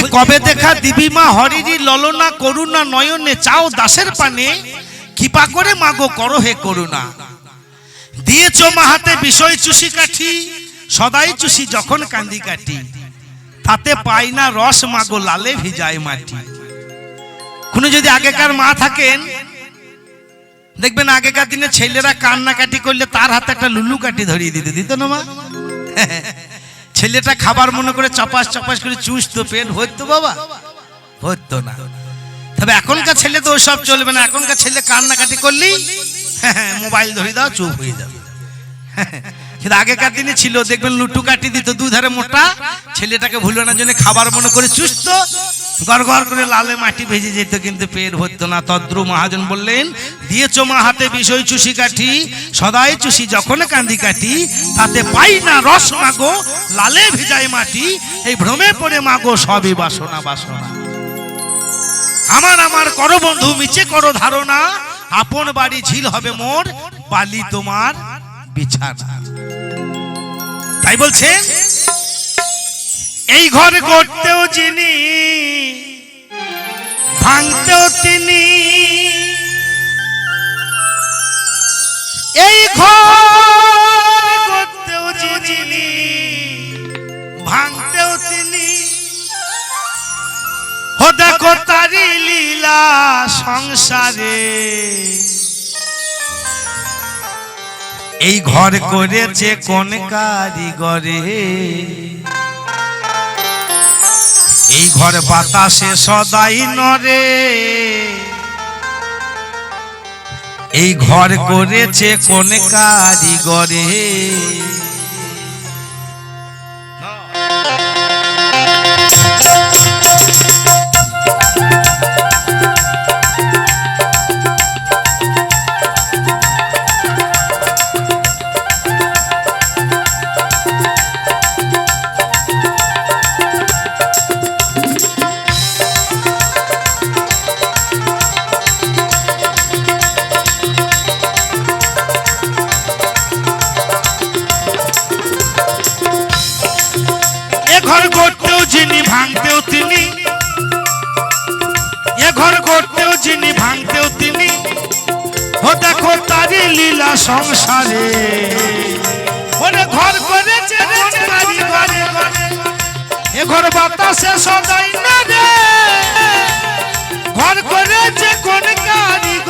বলছে কবে দেখা দিবি মা হরিরি ললনা, করুণা, নয়নে চাও দাসের পানে, কৃপা করে মাগো করো হে করুণা। দিয়েছ মা হাতে বিষয় চুষি কাঠি, সদাই চুষি যখন কান্দি কাটি তাতে পাই না রস মাগো লালে ভিজায় মাটি। কোনো যদি আগেকার মা থাকেন, দেখবেন আগেকার দিনে ছেলেরা কান্নাকাটি করলে তার হাতে একটা লুলু কাটি ধরিয়ে দিতে। দিত না মা? ছেলেটা খাবার মনে করে চপাস চপাস করে চুষতো পেট, হইতো বাবা? হইতো না। তবে এখনকার ছেলে তো ওসব চলবে না। এখনকার ছেলে কান্নাকাটি করলেই মোবাইল ধরে দাও, চুপ হয়ে যাবে। কিন্তু আগেকার দিনে ছিল, দেখবেন লুটু কাটি দিত দুধারে মোটা, ছেলেটাকে ভুলানোর জন্য খাবার মনে করে চুষত গড় করে লালে মাটি ভেজে যেত, কিন্তু পেট হতো না। তদ্রু মহাজন বললেন, দিয়েছ মা হাতে বিষয় চুষি কাঠি, সদাই চুষি যখন কান্দি কাটি তাতে পাই না রস মাগো, লালে ভেজায় মাটি, এই ভ্রমে পড়ে মাগো সবই বাসনা বাসনা। আমার আমার করো বন্ধু, মিছে করো ধারণা, আপন বাড়ি ঝিল হবে মোর, বালি তোমার বিছানা। তাই বলছেন, এই ঘর করতেও যিনি ভাঙতেও তিনি। এই ঘর করতেও যিনি ভাঙতেও তিনি। ও দেখো তারি লীলা সংসারে। এই ঘর করেছে কোন কারিগরে? এই ঘর বাতাসে সদাই নরে এই ঘর করেছে কোন কারিগরে। লীলা সংসারে। ওরে ঘর করেছে ঘরে। এ ঘর বাতাসে সদাই না রে। ঘর করেছে কোন কারিগর।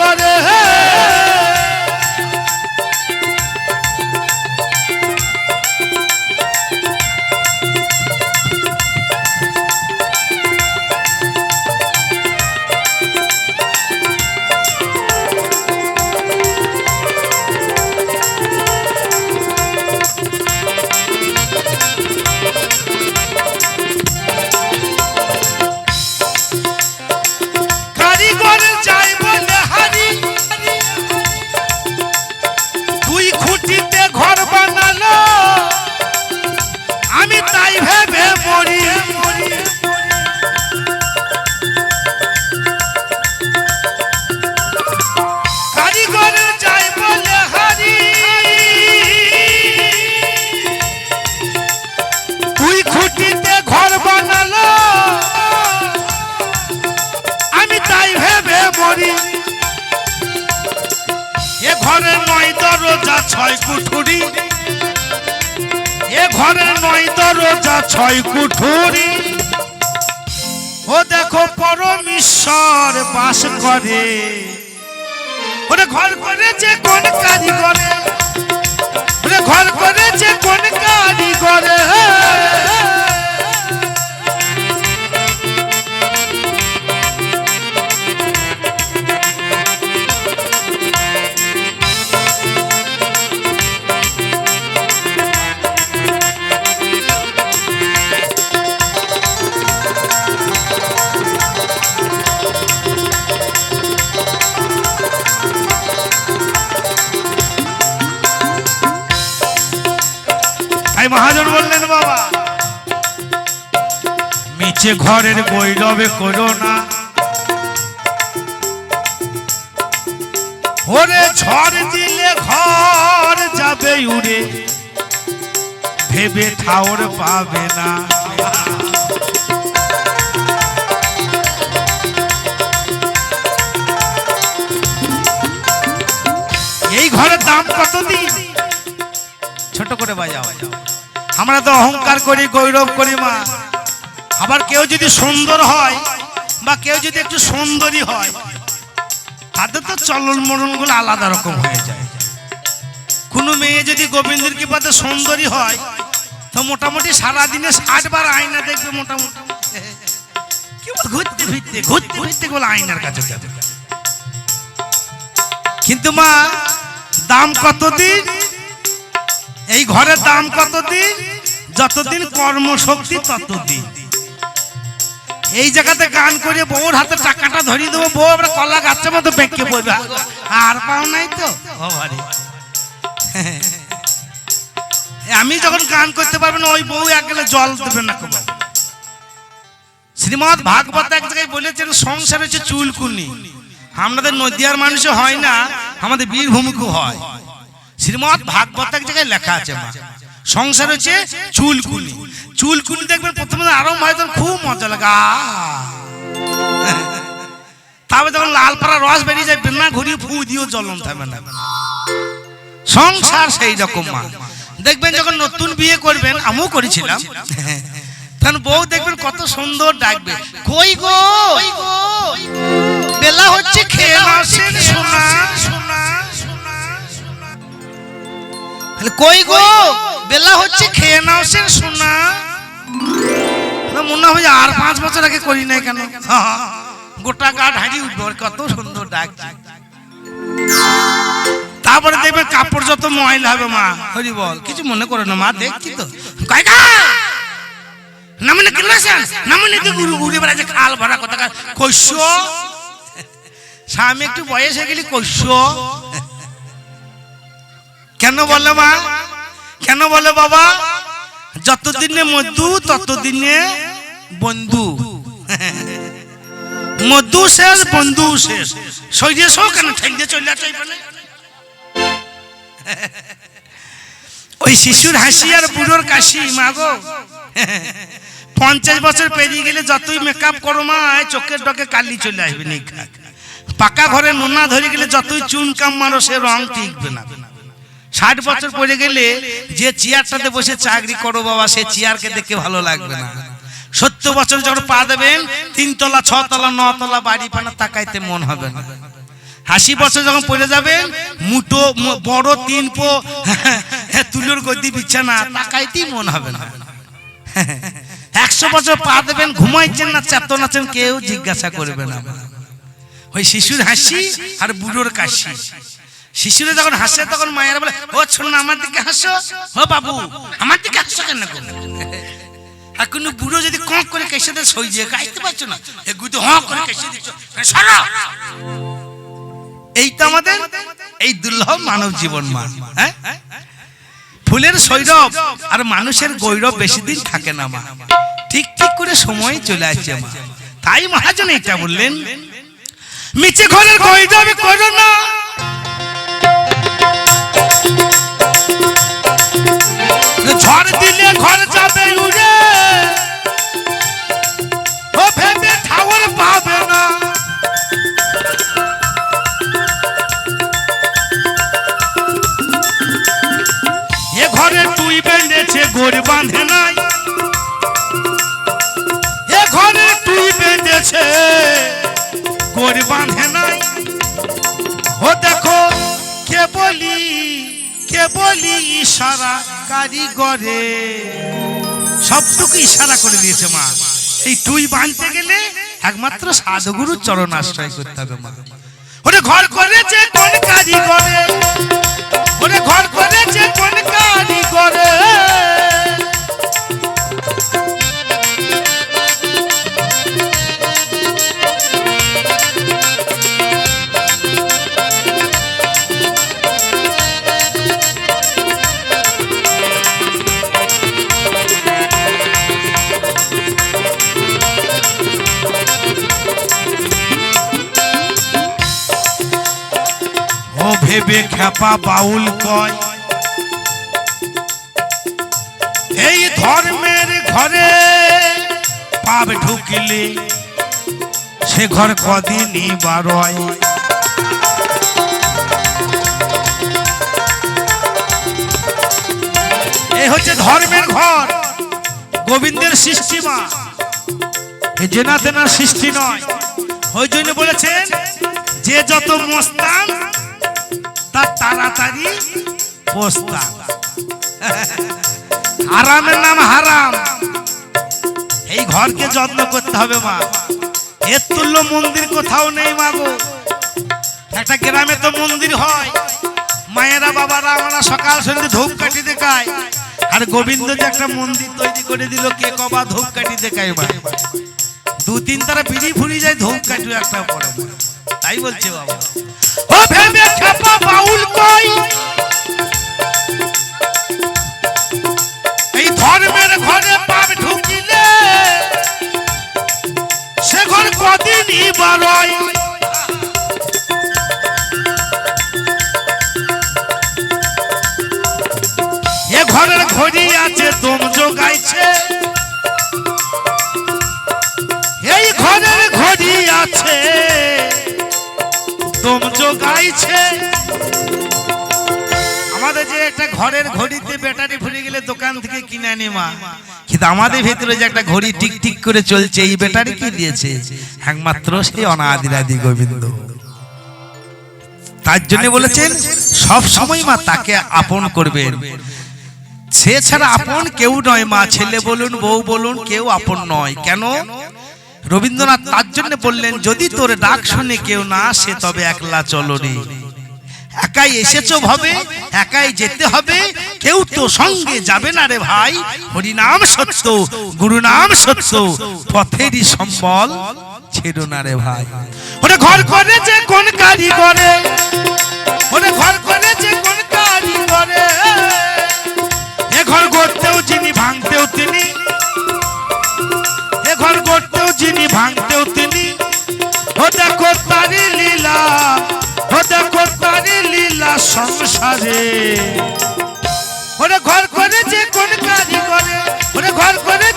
ছয় এ ঘরে নয় দরজা ছয় কুঠুরি। ও দেখো পরমেশ্বর বাস করে। ওরে ঘর করে যে কোন কারিগরে? ওরে ঘর করে যে কোন কারিগরে? যে ঘরের বৈরবে করো না। ওরে ঝড় দিলে ঘর যাবে উড়ে, ভেবে ঠাউর পাবে না। এই ঘরের দাম কত দিন? ছোট করে বাজাও। আমরা তো অহংকার করি, গৌরব করি, মা। আবার কেউ যদি সুন্দর হয় বা কেউ যদি একটু সুন্দরী হয়, তাদের তো চলন মরণগুলো আলাদা রকম হয়ে যায়। কোনো মেয়ে যদি গোবিন্দের কৃপাতে সুন্দরী হয়, তো মোটামুটি সারাদিনে ষাট বার আয়না দেখবে মোটামুটি। ঘুরতে ফিরতে ঘুরতে ফিরতে বলে আয়নার কাছে কিন্তু মা, দাম কতদিন? এই ঘরের দাম কতদিন? যতদিন কর্মশক্তি, ততদিন। এই জায়গাতে গান করে বউর হাতে টাকাটা ধরিয়ে দেবো, বউ আমরা কলা গাছের মতো বেঁকে পড়বে। আর পাও নাই তো? আমি যখন গান করতে পারব না, ওই বউ এক গেলে জল দেবে না কেবল শ্রীমৎ ভাগবত এক জায়গায় বলেছেন, সংসার হচ্ছে চুলকুনি। আমাদের নদিয়ার মানুষে হয় না, আমাদের বীরভূমিকে হয়। শ্রীমৎ ভাগবত এক জায়গায় লেখা আছে মা। সংসার হচ্ছে চুলকুনি। চুলকুনি দেখবেন প্রথমে আরম্ভ হয় তখন খুব মজা লাগে! তারপরে যখন লাল পাড়া রস বেরিয়ে যায় বেনা ঘুরিয়ে ফু দিয়েও জ্বলন থাকবে না। সংসার সেই রকম মা। দেখবেন যখন নতুন বিয়ে করবেন, আমিও করেছিলাম। তখন বউ দেখবেন কত সুন্দর ডাকবে, কই গো? বেলা হচ্ছে, খেয়ে আসেন সোনা সোনা কই গো? বেলা হচ্ছে, খেয়ে নাও সে সোনা মনে হয় আর পাঁচ বছর আগে করি নাই কেন? গোটা গা ঢাড়ি উঠবো কত সুন্দর ডাকছে। তারপরে দেখবে কাপড় যত ময়লা হবে, মা। হরি বল, কিছু মনে করে না, মা, দেখছি তো। কয়টা নামনে কেন আছেন নামনে তুই গুরু ঘুরে বেড়াচ্ছে খাল ভরা কথা কৈশ্য? স্বামী একটু বয়স হয়ে গেলি কৈশ্য? কেন বলে, মা? কেন বলে বাবা? যতদিনে মধু, ততদিনে বন্ধু। মধু শেষ, বন্ধু শেষ। সইরে সো কেন? ঠেঙ্গে চলে চাইবে ওই শিশুর হাসি আর বুড়োর কাশি মাগো পঞ্চাশ বছর পেরিয়ে গেলে যতই মেকআপ করো মা চোখের ডকে কালি চলে আসবে পাকা ঘরে নোনা ধরে গেলে যতই চুন কাম মারো, সে রং টিকবে না। ষাট বছর পরে গেলে যে চেয়ারটাতে বসে চাকরি করো বাবা সে চেয়ারকে দেখে ভালো লাগবে না। সত্তর বছর যখন পা দেবেন তিনতলা ছতলা নতলা বাড়ি পানা তাকাইতে মন হবে না। আশি বছর যখন পড়ে যাবেন মুটো বড় তিন পো তুলোর গদি বিছানা তাকাইতেই মন হবে না। একশো বছর পা দেবেন ঘুমাইছেন না চেতন আছেন কেউ জিজ্ঞাসা করবে না। ওই শিশুর হাসি আর বুড়োর কাশি। শিশুরা যখন হাসে, তখন মায়েরা বলে, ও, শোনো, আমার দিকে হাসো। ও, বাবু, আমার দিকে হাসো কেন গো?" আর কোনো বুড়ো যদি কক করে কেসে দেয়, সই দিয়ে গাইতে পারছ না, এ হ করে কেসে দিচ্ছ এই তো আমাদের এই দুর্লভ মানব জীবন মান হ্যাঁ? ফুলের সৈরব আর মানুষের গৌরব বেশি দিন থাকে না, মা। ঠিক ঠিক করে সময় চলে আসছে, মা। তাই মহাজন এটা বললেন, মিছে ঘরের গৌরব করো না। ঝড় দিলে ঘর যাবে উড়ে। কারিগরে। সবটুকু ইশারা করে দিয়েছে মা। এই তুই বাঁধতে গেলে একমাত্র সাধুগুরু চরণ আশ্রয় করতে হবে মা। ওরে ঘর করেছে কোন কারিগরে। ঘর করেছে কোন ও খেপা বাউল কয়? এই ধর্মের ঘরে পাপ ঢুকলে সে ঘর কদিনই বারয় এই হচ্ছে ধর্মের ঘর, গোবিন্দের সৃষ্টি মা। এ জেনা তেনার সৃষ্টি নয়। ওই জন্য বলেছেন, যে যত মস্তান তাড়াতাড়ি পোস্তান হারামের নাম হারাম। এই ঘরকে যত্ন করতে হবে, মা। এর তুল্য মন্দির কোথাও নেই, মা গো। একটা গ্রামে তো মন্দির হয়। মায়েরা, বাবারা আমরা সকাল সন্ধ্যে ধূপ কাটি দেখায় আর গোবিন্দ যে একটা মন্দির তৈরি করে দিল, কে কবা ধূপ কাটি দেখায়, মা? দু তিন তারা বিড়ি ফুরি যায় ধূপকাঠি একটা পড়ে মা। তাই বলছে বাবা। ও ভেবে খাপা বাউল কই? এই ধর্মের ঘরে পাপ ঢুকিলে সে ঘর কদিনই বারয় এ ঘরের ঘড়ি আছে, দম যোগাইছে ঘড়ি আছে। দম যোগাইছে আমাদের যে একটা ঘরের ঘড়িতে ব্যাটারি ফুরে গেলে দোকান থেকে কিনে আনি মা। কিন্তু আমাদের যে একটা ঘড়ি টিক টিক করে চলছে, এই ব্যাটারি কি দিয়েছে? একমাত্র সেই অনাদিরাদি গোবিন্দ। তার জন্য বলেছেন, সব সময় মা তাকে আপন করবেন। সে ছাড়া আপন কেউ নয় মা। ছেলে বলুন, বউ বলুন, কেউ আপন নয়। কেন? রবীন্দ্রনাথ তার জন্য বললেন, যদি তোর ডাক শুনে কেউ না আসে, তবে একলা চলো রে একাই এসেছ ভাবে, একাই যেতে হবে। কেউ তো সঙ্গে যাবে না রে ভাই। হরিনাম সত্য গুরু নাম সত্য, পথেরই সম্বল ছেড়ো না রে ভাই। ওরে ঘর করে যে কোন কারি করে, ওরে ঘর করে যে কোন কারি করে। এ ঘর করতেও যিনি, ভাঙতেও তিনি সংসারে। ঘর করে যে কোন কাজ করে? ঘর করে